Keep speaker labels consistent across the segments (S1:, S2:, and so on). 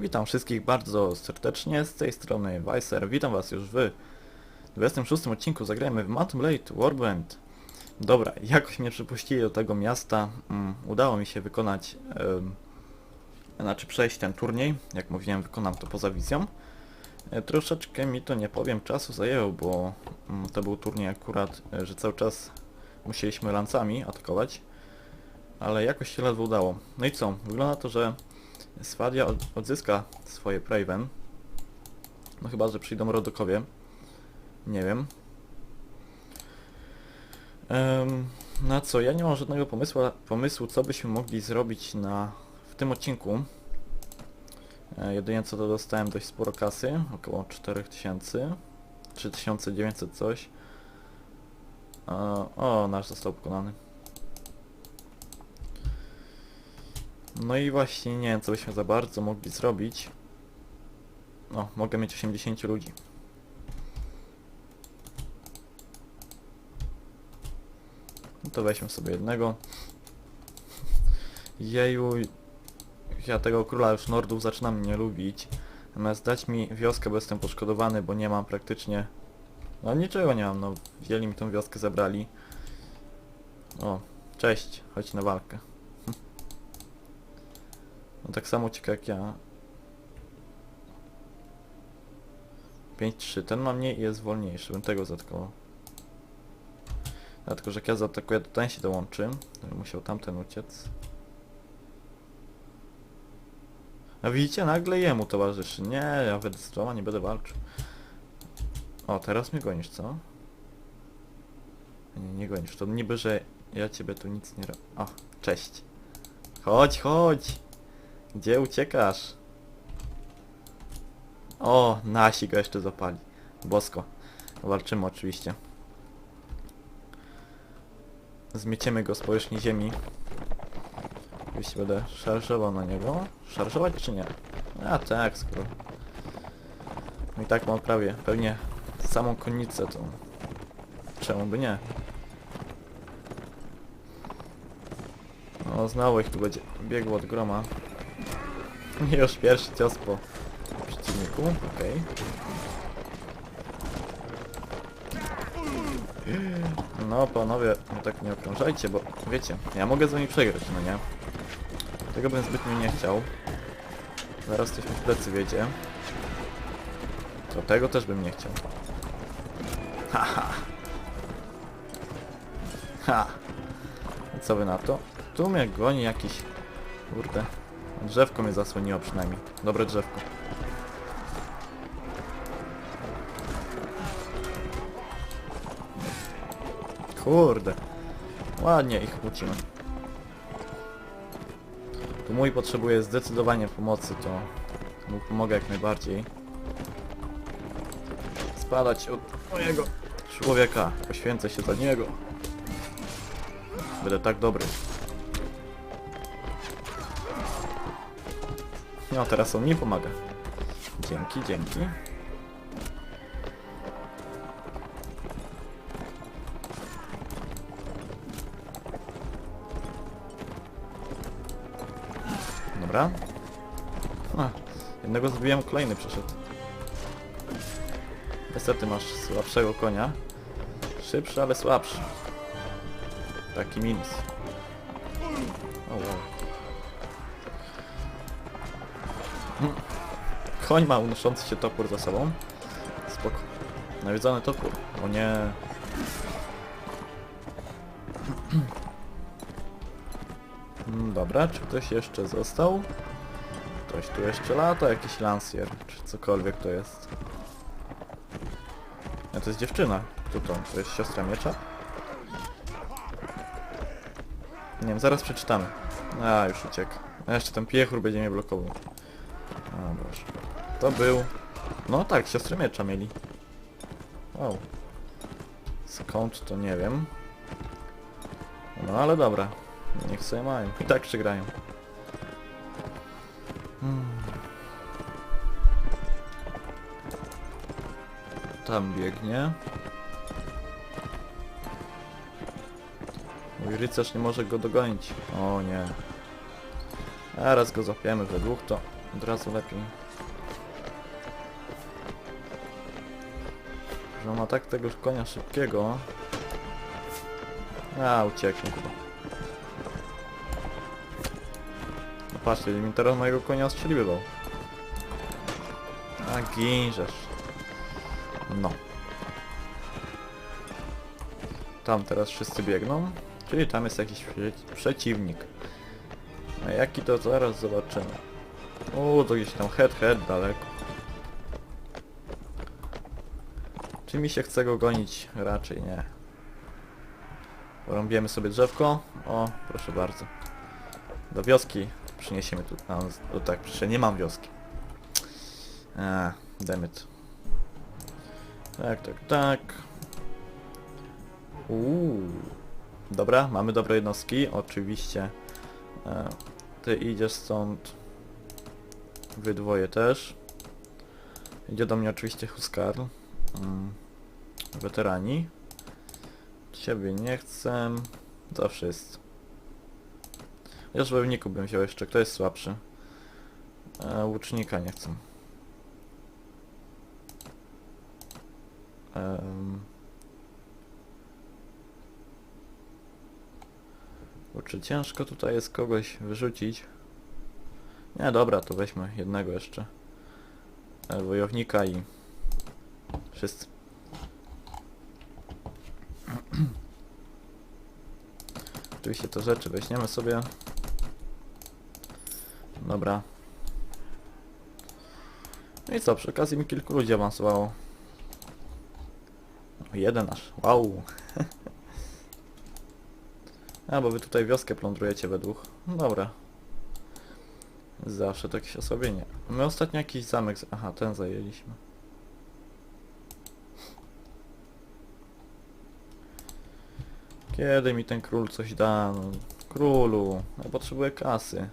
S1: Witam wszystkich bardzo serdecznie, z tej strony Weiser. Witam was już w 26 odcinku. Zagrajmy w Mountain Blade Warband. Dobra, jakoś mnie przypuścili do tego miasta. Mm, udało mi się wykonać, em, znaczy przejść ten turniej. Jak mówiłem, wykonam to poza wizją. E, troszeczkę mi to, nie powiem, czasu zajęło, bo mm, to był turniej akurat, e, że cały czas musieliśmy lancami atakować. Ale jakoś się ledwo udało. No i co? Wygląda to, że Swadia od, odzyska swoje Praven. No chyba, że przyjdą Rodokowie. Nie wiem. Em, na co? Ja nie mam żadnego pomysłu, pomysłu, co byśmy mogli zrobić na w tym odcinku. E, jedynie co to dostałem dość sporo kasy, około 4000, 3900 coś. E, o, nasz został pokonany. No i właśnie nie wiem, co byśmy za bardzo mogli zrobić. No, mogę mieć 80 ludzi. No to weźmy sobie jednego. Jeju, ja tego króla już Nordów zaczynam nie lubić. Natomiast dać mi wioskę, bo jestem poszkodowany, bo nie mam praktycznie... No niczego nie mam, no wzięli mi tą wioskę, zabrali. O, cześć, chodź na walkę. No tak samo ucieka jak ja. 5-3. Ten ma mniej i jest wolniejszy. Bym tego zaatakował. Dlatego, że jak ja zaatakuję, to ten się dołączy. Musiał tamten uciec. A widzicie, nagle jemu towarzyszy. Nie, ja będę z nie będę walczył. O, teraz mnie gonisz, co? Nie, nie gonisz. To niby, że ja ciebie tu nic nie robię. O, cześć. Chodź, chodź! Gdzie uciekasz? O, nasi go jeszcze zapali. Bosko. Walczymy oczywiście. Zmieciemy go z powierzchni ziemi. Oczywiście będę szarżował na niego. Szarżować czy nie? A tak, skoro... No i tak mam prawie. Pewnie samą konnicę to... Czemu by nie? No znowu ich tu będzie biegło od groma. Już pierwszy cios po przeciwniku, okej. No panowie, no tak nie okrążajcie, bo wiecie, ja mogę z wami przegrać, no nie? Tego bym zbytnio nie chciał. Zaraz coś mi w plecy wiedzie. To tego też bym nie chciał. Haha. Ha. I co wy na to? Tu mnie goni jakiś... Kurde. Drzewko mnie zasłoniło przynajmniej. Dobre drzewko. Kurde. Ładnie ich kłócimy. Tu mój potrzebuje zdecydowanie pomocy, to mu pomogę jak najbardziej. Spadać od mojego człowieka. Poświęcę się za niego. Będę tak dobry. No, teraz on mi pomaga. Dzięki, dzięki. Dobra. A, jednego zabiłem, kolejny przyszedł. Niestety masz słabszego konia. Szybszy, ale słabszy. Taki minus. Koń ma unoszący się topór za sobą. Spoko. Nawiedzony topór. O nie. Mm, Dobra, czy ktoś jeszcze został? Ktoś tu jeszcze lata, jakiś lansjer, czy cokolwiek to jest. A to jest dziewczyna. Kto to? To jest siostra miecza? Nie wiem, zaraz przeczytamy. A, już uciekł. A jeszcze ten piechur będzie mnie blokował. To był... No tak, siostry miecza mieli. Wow. Skąd to nie wiem. No ale dobra. Niech sobie mają. I tak przegrają. Hmm. Tam biegnie. Mój rycerz nie może go dogonić. O nie. Teraz go złapiemy we dwóch to Od razu lepiej. Że ma tak tego konia szybkiego. A, ucieknie chyba. No patrzcie, mi teraz mojego konia ostrzeliwywał. A, ginżesz. No. Tam teraz wszyscy biegną. Czyli tam jest jakiś prze- przeciwnik. A jaki to zaraz zobaczymy. O, to gdzieś tam head head daleko. Czy mi się chce go gonić? Raczej nie. Porąbiemy sobie drzewko. O, proszę bardzo. Do wioski przyniesiemy tu. A, o tak, przecież nie mam wioski. A, dammit. Tak, tak, tak. Uuu. Dobra, mamy dobre jednostki, oczywiście. E, ty idziesz stąd. Wy dwoje też. Idzie do mnie oczywiście Huskar. Mm. Weterani. Ciebie nie chcę. Zawsze jest. Chociaż wojowniku bym wziął jeszcze. Kto jest słabszy? E, łucznika nie chcę. Em. Kurczę, ciężko tutaj jest kogoś wyrzucić. Nie, dobra, to weźmy jednego jeszcze. E, wojownika i... Wszyscy. Oczywiście te rzeczy weźmiemy sobie. Dobra. No i co, przy okazji mi kilku ludzi awansowało. Jeden aż, wow. A, bo wy tutaj wioskę plądrujecie we. No Dobra. Zawsze to jakieś osłabienie. My ostatnio jakiś zamek... Aha, ten zajęliśmy. Kiedy mi ten król coś da? No, królu, ja potrzebuję kasy.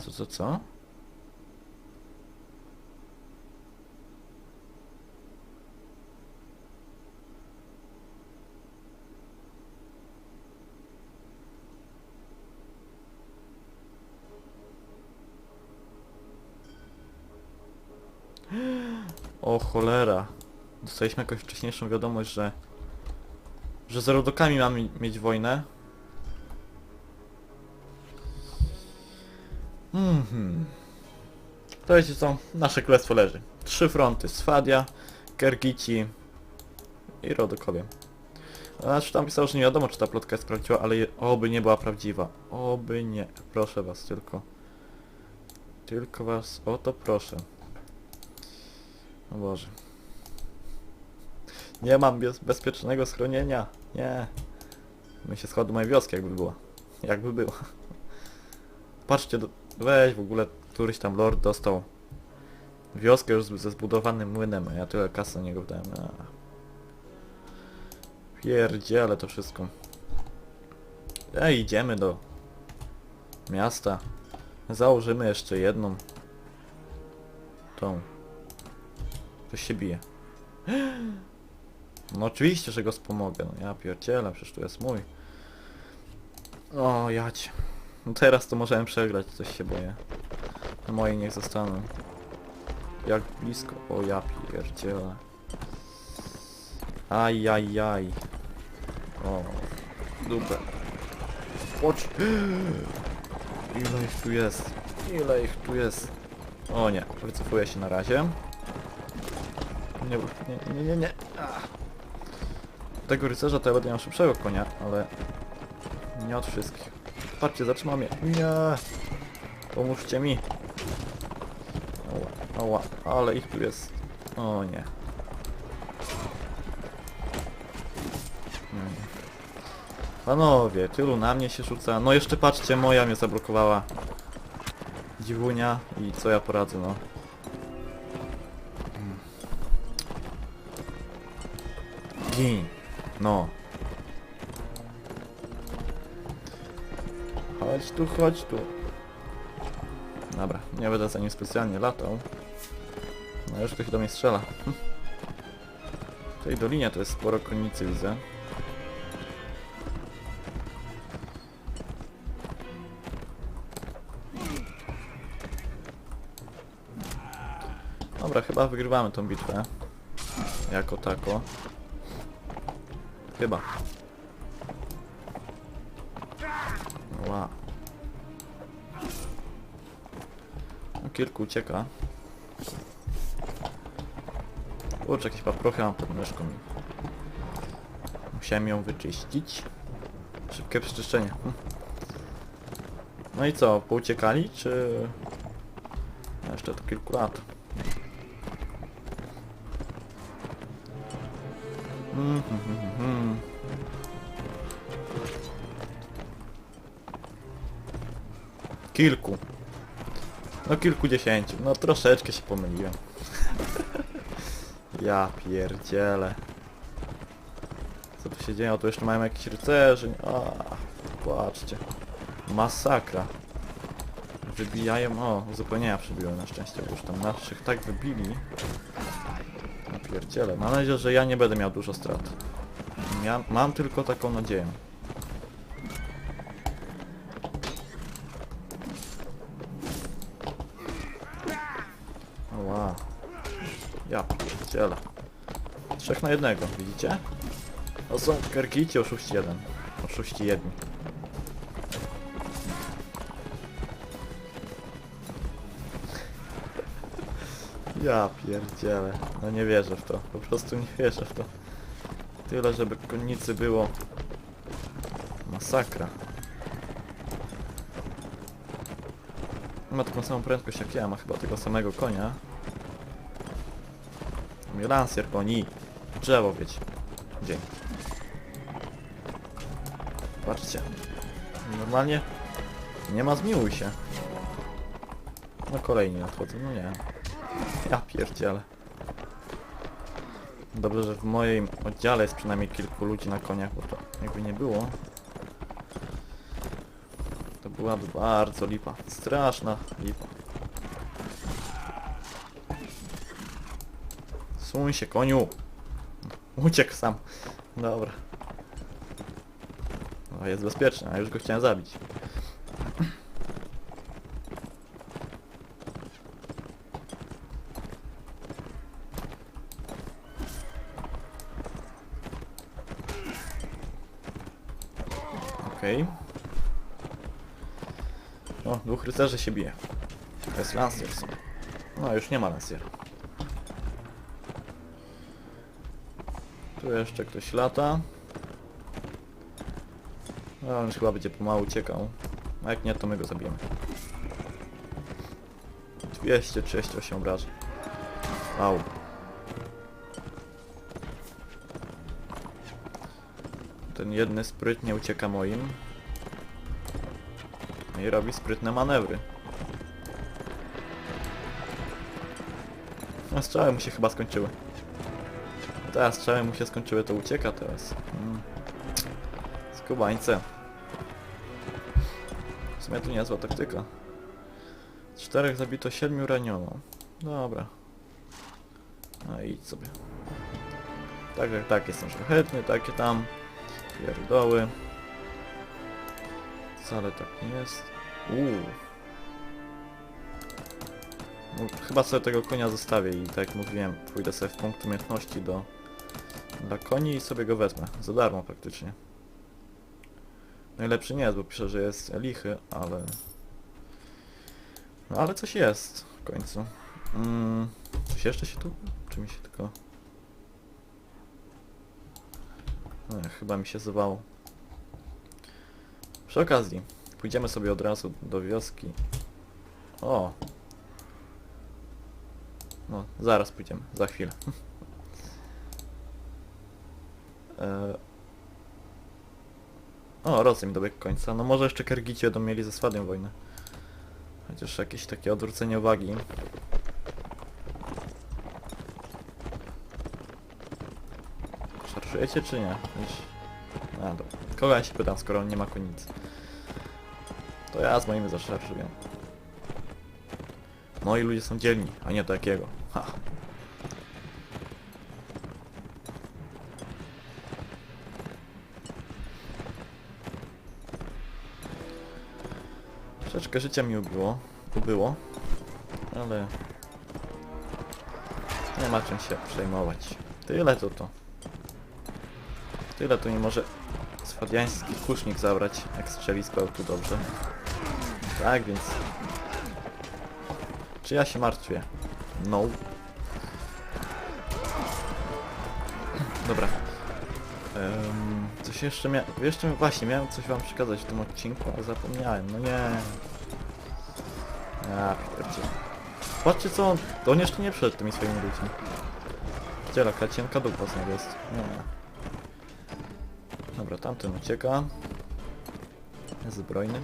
S1: Co, co, co? O cholera. Dostaliśmy jakąś wcześniejszą wiadomość, że... Że z rodokami mamy mieć wojnę. Mhm. To wiecie co? Nasze królestwo leży. Trzy fronty. Swadia, Kergici i Rodokowie. Znaczy tam pisało, że nie wiadomo czy ta plotka jest prawdziwa, ale je, oby nie była prawdziwa. Oby nie. Proszę was tylko. Tylko was o to proszę. O Boże. Nie mam bez bezpiecznego schronienia. Nie. My się schował do mojej wioski jakby była. Jakby była. Patrzcie, do... weź w ogóle któryś tam lord dostał wioskę już ze zbudowanym młynem, a ja tyle kasy wdałem. A. Pierdziele to wszystko. Ej, idziemy do miasta. Założymy jeszcze jedną. Tą. Ktoś się bije. No oczywiście, że go wspomogę. No ja pierdzielę, przecież tu jest mój. O, jać. No teraz to możemy przegrać, coś się boję. Moje niech zostaną. Jak blisko? O ja pierdzielę. Ajajaj. O, dupę. Chodź. Ile ich tu jest? Ile ich tu jest? O nie, wycofuję się na razie. Nie, nie, nie, nie, nie. Tego rycerza to ja będę miał szybszego konia, ale nie od wszystkich. Patrzcie, zatrzymał mnie. Nie. Pomóżcie mi. Ała, ała, ale ich tu jest. O nie. Nie. Panowie, tylu na mnie się rzuca. No jeszcze patrzcie, moja mnie zablokowała. Dziwunia i co ja poradzę, no. Gin. No. Chodź tu, chodź tu. Dobra, nie będę za nim specjalnie latał. No już ktoś do mnie strzela. Hm. W tej dolinie to jest sporo konicy widzę. Dobra, chyba wygrywamy tą bitwę. Jako tako. Chyba. Ła. No, kilku ucieka. Kurczę, jakieś paprochy mam pod myszką. Musiałem ją wyczyścić. Szybkie przeczyszczenie. Hm. No i co, pouciekali, czy... No, Jeszcze to kilku lat. Mhm, mhm, mhm. Kilku. No kilkudziesięciu. No troszeczkę się pomyliłem. ja pierdzielę. Co tu się dzieje? O, tu jeszcze mają jakiś rycerzy. A, patrzcie. Masakra. Wybijają... O, uzupełnienia przybiłem na szczęście, bo już tam naszych tak wybili. Ja pierdzielę. Mam nadzieję, że ja nie będę miał dużo strat. Ja mam tylko taką nadzieję. Ła. Ja pierdzielę. Trzech na jednego, widzicie? To są kerkici oszuści jeden. Oszuści jedni. Ja pierdzielę. No nie wierzę w to. Po prostu nie wierzę w to. Tyle, żeby konnicy było. Masakra. Ma taką samą prędkość jak ja, ma chyba tego samego konia. Mój lansjer koni. Drzewo wiecie. Dzięki. Patrzcie. Normalnie nie ma zmiłuj się. No kolejni nadchodzą, no nie. Ja pierdzielę. Dobrze, że w moim oddziale jest przynajmniej kilku ludzi na koniach, bo to jakby nie było. To byłaby bardzo lipa. Straszna lipa. Suń się, koniu! Uciekł sam. Dobra. No, jest bezpieczny, a już go chciałem zabić. Okej. O, dwóch rycerzy się bije. To jest lancier. No, już nie ma lanciera. Tu jeszcze ktoś lata. No, on już chyba będzie pomału uciekał. A jak nie, to my go zabijemy. 238 obrażeń. Wow. Ten jedny sprytnie ucieka moim. No I robi sprytne manewry. No strzały mu się chyba skończyły. Teraz strzały mu się skończyły, to ucieka teraz. Mm. Skubańce. W sumie to niezła taktyka. Czterech zabito, siedmiu raniono. Dobra. No idź sobie. Tak, tak, tak, jestem szlachetny, takie tam. Pierdoły. Wcale tak nie jest. Uuu. No, chyba sobie tego konia zostawię i tak jak mówiłem, pójdę sobie w punkt umiejętności do dla koni i sobie go wezmę. Za darmo praktycznie. Najlepszy nie jest, bo pisze, że jest lichy, ale... No ale coś jest w końcu. Mm, coś jeszcze się tu... Czy mi się tylko... Nie, chyba mi się zwało. Przy okazji, pójdziemy sobie od razu do wioski. O! No, zaraz pójdziemy, za chwilę. E, O, Rosja mi dobiegł końca. No może jeszcze Kergici będą mieli ze Swadiem wojnę. Chociaż jakieś takie odwrócenie uwagi. Szarżujecie czy nie? A, dobra. Kogo ja się pytam, skoro nie ma konicy? To ja z moimi zaszarżuję. Moi ludzie są dzielni, a nie takiego. Ha. Troszeczkę życia mi ubyło, ubyło, ale Nie ma czym się przejmować. Tyle to to. Tyle to nie może swadiański kusznik zabrać, jak strzelisko tu dobrze. Tak więc... Czy ja się martwię? No. Dobra. Um, coś jeszcze miałem... Jeszcze właśnie, miałem coś wam przekazać w tym odcinku, a zapomniałem. No nie. Ja pierdzielę. Patrzcie co on... On jeszcze nie przed tymi swoimi ludźmi. Dziela, kacienka dupa z niego jest. Nie. Dobra, tamten ucieka. Zbrojny.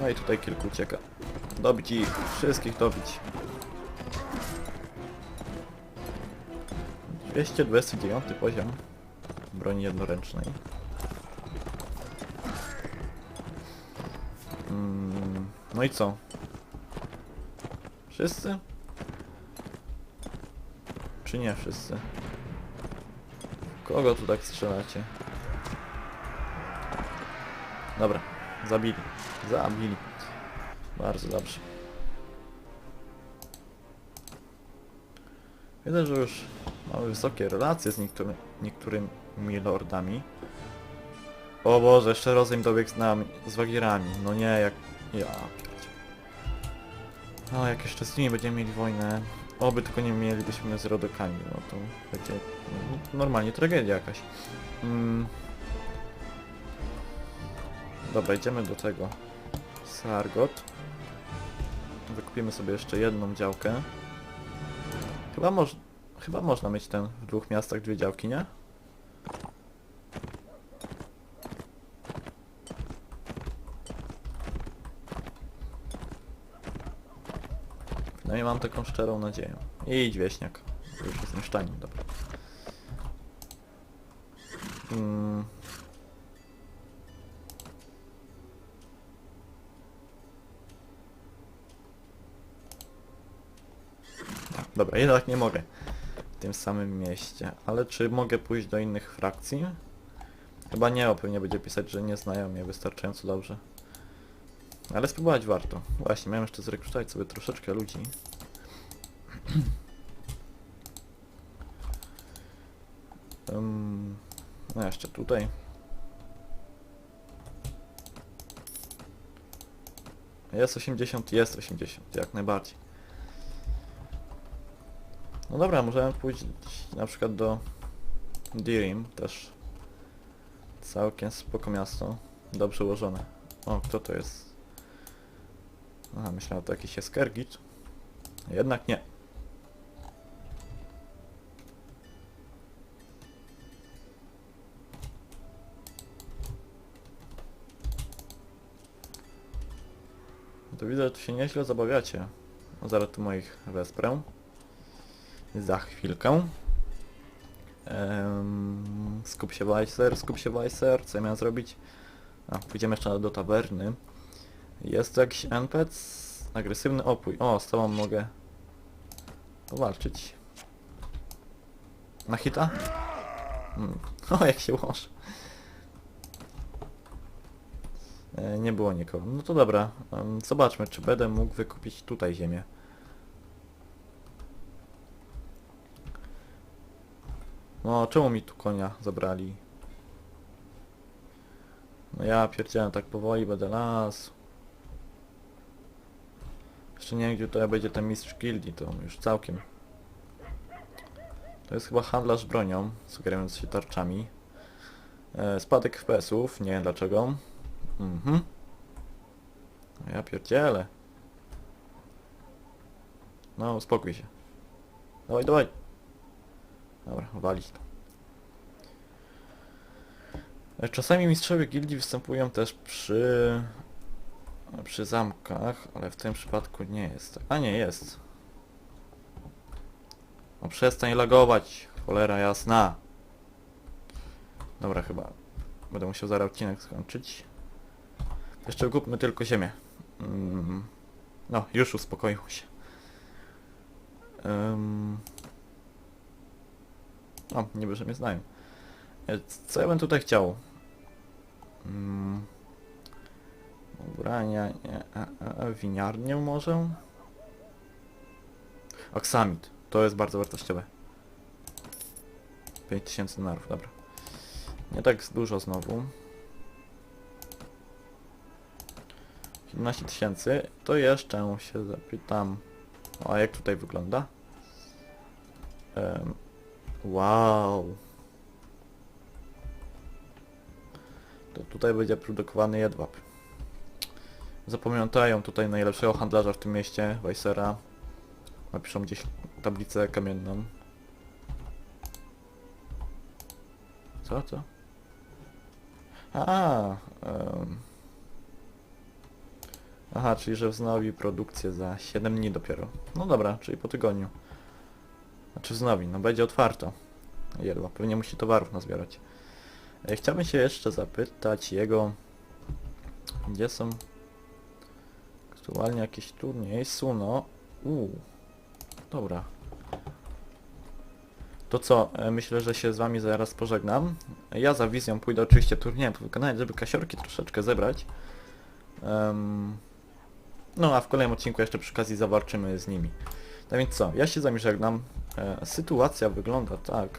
S1: No i tutaj kilku ucieka. Dobić ich, wszystkich dobić. 229 poziom broni jednoręcznej. Mm, no i co? Wszyscy? Czy nie wszyscy? Kogo tu tak strzelacie? Dobra, zabili. Zabili. Bardzo dobrze. Widzę, że już mamy wysokie relacje z niektóry, niektórymi lordami. O Boże, jeszcze rozejm dobiegł z nami, z wagierami. No nie, jak... Ja... O, jak jeszcze z nimi będziemy mieli wojnę. Oby tylko nie mielibyśmy z rodokami, no to będzie no, normalnie tragedia jakaś. Mm. Dobra, idziemy do tego. Sargot. Wykupimy sobie jeszcze jedną działkę. Chyba, moż chyba można mieć ten w dwóch miastach dwie działki, nie? Przynajmniej mam taką szczerą nadzieję. Idź wieśniak. Już jest mieszczanin, dobra. Mm. Dobra, jednak nie mogę w tym samym mieście. Ale czy mogę pójść do innych frakcji? Chyba nie, bo pewnie będzie pisać, że nie znają mnie wystarczająco dobrze. Ale spróbować warto. Właśnie, miałem jeszcze zrekrutować sobie troszeczkę ludzi. Um, no jeszcze tutaj. Jest 80, jest 80, jak najbardziej. No dobra, możemy pójść na przykład do Dirim, też całkiem spoko miasto, dobrze ułożone. O, kto to jest? Aha, myślałem, to jakiś jest Kergit. Jednak nie. To widzę, że tu się nieźle zabawiacie. No zaraz tu moich wesprę. Za chwilkę. Skup się Weiser, skup się Weiser. Co ja miałem zrobić? A, pójdziemy jeszcze do tawerny. Jest to jakiś NPC? Agresywny opój. O, z tobą mogę powalczyć. Na hita? Hmm. O, jak się łoży. E, nie było nikogo. No to dobra. zobaczmy, czy będę mógł wykupić tutaj ziemię. No, czemu mi tu konia zabrali? No ja pierdziałem tak powoli, będę las. Jeszcze nie wiem, gdzie tutaj będzie ten mistrz gildii, to już całkiem. To jest chyba handlarz bronią, sugerując się tarczami. E, spadek FPS-ów, nie wiem dlaczego. Mhm. No Ja pierdzielę. No, uspokój się. Dawaj, dawaj. Dobra, walić to. E, Czasami mistrzowie gildii występują też przy... przy zamkach, ale w tym przypadku nie jest. A nie, jest. No przestań lagować, cholera jasna. Dobra, chyba będę musiał zaraz odcinek skończyć. Jeszcze kupmy tylko ziemię. Mm. No, już uspokoił się. Um. O, niby, że mnie znają. E, Co ja bym tutaj chciał? Mm. Ubrania, nie, a, a, winiarnię może? Aksamit. to jest bardzo wartościowe. 5000 dolarów, dobra. Nie tak dużo znowu. 17 tysięcy, to jeszcze się zapytam, o, a jak tutaj wygląda? Em, wow. To tutaj będzie produkowany jedwab. Zapamiętają tutaj najlepszego handlarza w tym mieście, Weissera. Napiszą gdzieś tablicę kamienną. Co, co? A, em. Aha, czyli że wznowi produkcję za 7 dni dopiero. No dobra, czyli po tygodniu. Znaczy wznowi, no będzie otwarto. Jedła, pewnie musi towarów nazbierać. E, Chciałbym się jeszcze zapytać jego... Gdzie są... Aktualnie jakiś turniej, Suno. Uuu. Dobra. To co, e, myślę, że się z wami zaraz pożegnam. Ja za wizją pójdę oczywiście turniejem powykonać, żeby kasiorki troszeczkę zebrać. Em, no a w kolejnym odcinku jeszcze przy okazji zawalczymy z nimi. No więc co, ja się z wami żegnam. E, sytuacja wygląda tak.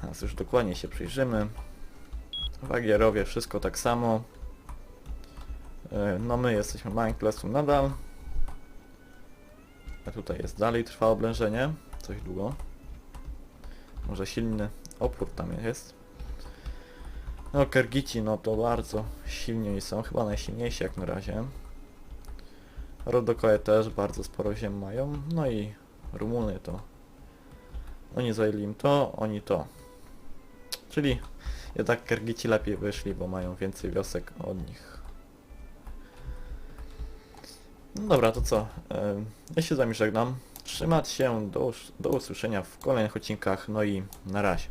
S1: Teraz już dokładnie się przyjrzymy. Wagierowie wszystko tak samo. E, no my jesteśmy Minecraftu nadal. A tutaj jest dalej trwa oblężenie. Coś długo. Może silny opór tam jest. No Kergici no to bardzo silni są, chyba najsilniejsi jak na razie. Rodokoje też bardzo sporo ziem mają. No i Rumuny to... Oni zajęli im to, oni to. Czyli jednak Kergici lepiej wyszli, bo mają więcej wiosek od nich. No dobra, to co? Ja się z wami żegnam. Trzymać się, do, do usłyszenia w kolejnych odcinkach, no i na razie.